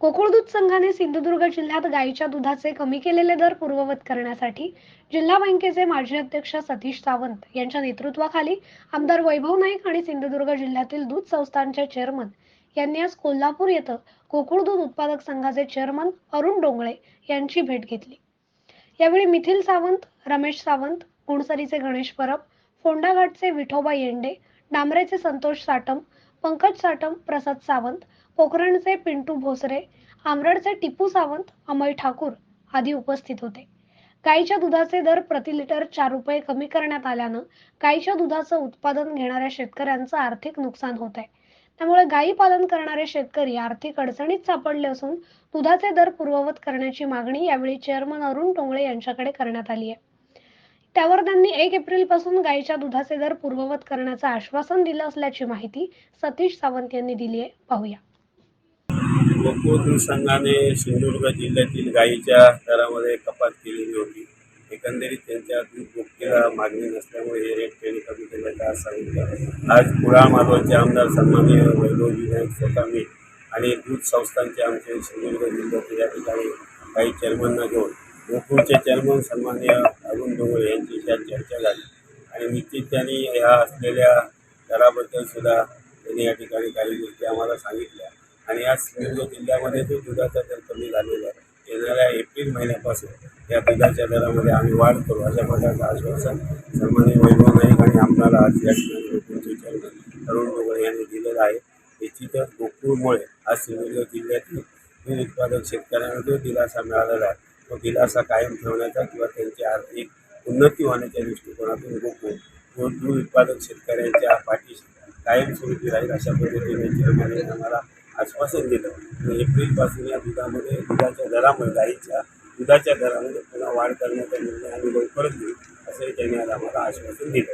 कोकुळ दूध संघाने सिंधुदुर्ग जिल्ह्यात गायीच्या दुधाचे कमी केलेले दर पूर्ववत करण्यासाठी जिल्हा बँकेचे माजी अध्यक्ष सतीश सावंत यांच्या नेतृत्वाखाली आमदार वैभव नाईक आणि सिंधुदुर्ग जिल्ह्यातील दूध संस्थांचे चेअरमन यांनी आज कोल्हापूर येथे कोकुळ दूध उत्पादक संघाचे चेअरमन अरुण डोंगळे यांची भेट घेतली. यावेळी मिथिल सावंत रमेश सावंत गुणसरीचे गणेश परब फोंडाघाटचे विठोबा येंडे डांबरेचे संतोष साटम पंकज साटम प्रसाद सावंत पोखरणचे पिंटू भोसरे आमरडचे टिपू सावंत अमय ठाकूर आदी उपस्थित होते. गाईच्या दुधाचे दर प्रति लिटर चार रुपये कमी करण्यात आल्यानं गाईच्या दुधाचं उत्पादन घेणाऱ्या शेतकऱ्यांचं आर्थिक नुकसान होत आहे त्यामुळे गायी पालन करणारे शेतकरी आर्थिक अडचणीत सापडले असून दुधाचे दर पूर्ववत करण्याची मागणी यावेळी चेअरमन अरुण टोंगळे यांच्याकडे करण्यात आली आहे. त्यावर त्यांनी एक एप्रिलपासून गायीच्या दुधाचे दर पूर्ववत करण्याचं आश्वासन दिलं असल्याची माहिती सतीश सावंत यांनी दिली आहे. पाहूया. गोकुळ संघाने सिंधुदुर्ग जिल्ह्यातील गायीच्या दरामध्ये कपात केलेली होती. एकंदरीत त्यांच्या दूध मागणी नसल्यामुळे हे रेट त्यांनी कमी केल्याचं आज सांगितलं. आज कुळा माधवचे आमदार सन्माननीय वैभव विनायक स्वतःमी आणि दूध संस्थांचे आमचे सिंधुदुर्ग जिल्ह्यातील या ठिकाणी काही चेअरमनना घेऊन गोकुळचे चेअरमन सन्माननीय अरुण डोंगळे यांच्याशी आज चर्चा झाली. आणि निश्चित त्यांनी ह्या असलेल्या दराबद्दल सुद्धा त्यांनी या ठिकाणी काही गोष्टी आम्हाला सांगितल्या. आणि आज सिंधुदुर्ग जिल्ह्यामध्ये तो दुधाचा दर कमी झालेला आहे. येणाऱ्या एप्रिल महिन्यापासून या दुधाच्या दरामध्ये आम्ही वाढ करू अशा प्रकारचं आश्वासन सन्मान्य वैभव नाईक आणि आम्हाला आज या ठिकाणी तरुण डोंगरे यांनी दिलेलं आहे. निश्चितच गोकुळमुळे आज सिंधुदुर्ग जिल्ह्यातील दूध उत्पादक शेतकऱ्यांना जो दिलासा मिळालेला आहे. तो दिलासा कायम ठेवण्याचा किंवा त्यांची आर्थिक उन्नती होण्याच्या दृष्टिकोनातून गोकुळ व दूध उत्पादक शेतकऱ्यांच्या पाठीशी कायमस्वरूपी राहील अशा पद्धतीने आम्हाला आश्वासन दिलं. आणि एप्रिलपासून या दुधामध्ये दुधाच्या दरामध्ये गाईच्या दुधाच्या दरामध्ये पुन्हा वाढ करण्याचा निर्णय आम्ही लवकरच घेऊ असंही त्यांनी आज आम्हाला आश्वासन दिलं.